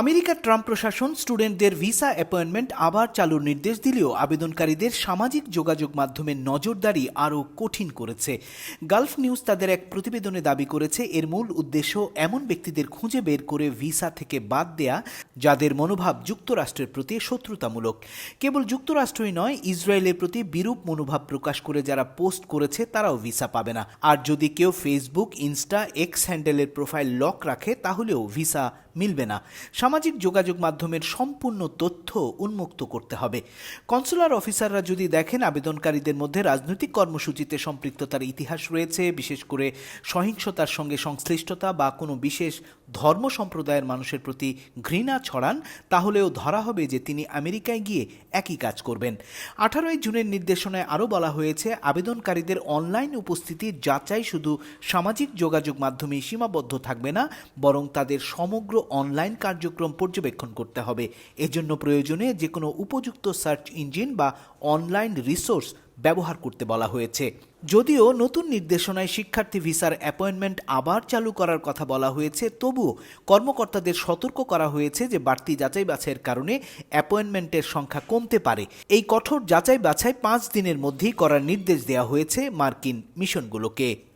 আমেরিকার ট্রাম্প প্রশাসন স্টুডেন্টদের ভিসা অ্যাপয়েন্টমেন্ট আবার চালুর নির্দেশ দিলেও আবেদনকারীদের সামাজিক যোগাযোগ মাধ্যমে নজরদারি আরও কঠিন করেছে। গালফ নিউজ তাদের এক প্রতিবেদনে দাবি করেছে, এর মূল উদ্দেশ্য এমন ব্যক্তিদের খুঁজে বের করে ভিসা থেকে বাদ দেয়া, যাদের মনোভাব যুক্তরাষ্ট্রের প্রতি শত্রুতামূলক। কেবল যুক্তরাষ্ট্রই নয়, ইসরায়েলের প্রতি বিরূপ মনোভাব প্রকাশ করে যারা পোস্ট করেছে, তারাও ভিসা পাবে না। আর যদি কেউ ফেসবুক, ইনস্টা, এক্স হ্যান্ডেলের প্রোফাইল লক রাখে, তাহলেও ভিসা মিলবে না। সামাজিক যোগাযোগ মাধ্যমের সম্পূর্ণ তথ্য উন্মুক্ত করতে হবে। কনসুলার অফিসাররা যদি দেখেন আবেদনকারীদের মধ্যে রাজনৈতিক কর্মসূচিতে সম্পৃক্ততার ইতিহাস রয়েছে, বিশেষ করে সহিংসতার সঙ্গে সংশ্লিষ্টতা বা কোনো বিশেষ ধর্ম সম্প্রদায়ের মানুষের প্রতি ঘৃণা ছড়ান, তাহলেও ধরা হবে যে তিনি আমেরিকায় গিয়ে একই কাজ করবেন। আঠারোই জুনের নির্দেশনায় আরও বলা হয়েছে, আবেদনকারীদের অনলাইন উপস্থিতি যাচাই শুধু সামাজিক যোগাযোগ মাধ্যমেই সীমাবদ্ধ থাকবে না, বরং তাদের সমগ্র অনলাইন কার্যক্রম পর্যবেক্ষণ করতে হবে। এজন্য প্রয়োজনে যে কোনো উপযুক্ত সার্চ ইঞ্জিন বা অনলাইন রিসোর্স ব্যবহার করতে বলা হয়েছে। যদিও নতুন নির্দেশনায় শিক্ষার্থী ভিসার অ্যাপয়েন্টমেন্ট আবার চালু করার কথা বলা হয়েছে, তবুও কর্মকর্তাদের সতর্ক করা হয়েছে যে বাড়তি যাচাই বাছাইয়ের কারণে অ্যাপয়েন্টমেন্টের সংখ্যা কমতে পারে। এই কঠোর যাচাই বাছাই পাঁচ দিনের মধ্যেই করার নির্দেশ দেওয়া হয়েছে মার্কিন মিশনগুলোকে।